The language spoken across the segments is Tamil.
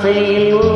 فيل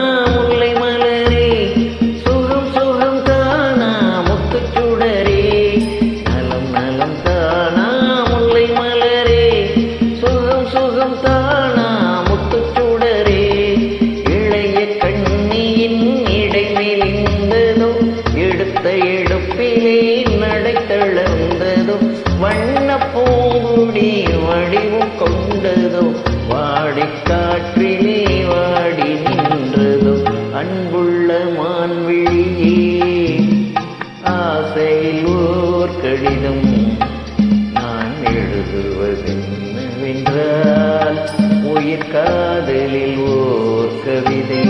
காற்றிலே வாடி நின்றதும் அன்புள்ள மான்விழியே. ஆசையில் ஓர் கடிதம் நான் எழுதுவது எழுதுவதென்னவென்றால் உயிர் காதலில் ஓர் கவிதை.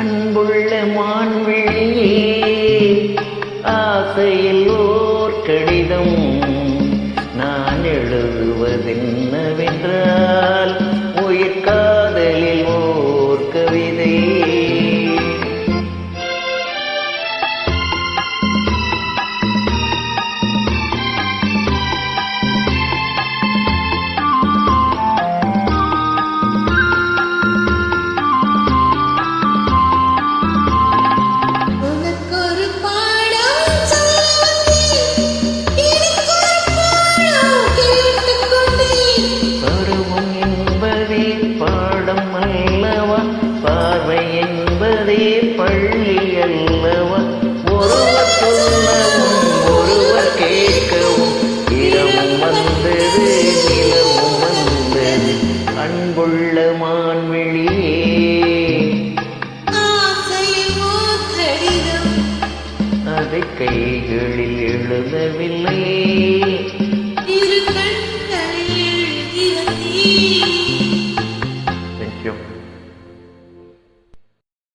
அன்புள்ள மான்வெளியே ஆசையில் ஓர் கடிதம் நான் எழுதுவதென்னவென்றால் கைகளில் எழுதவில்லை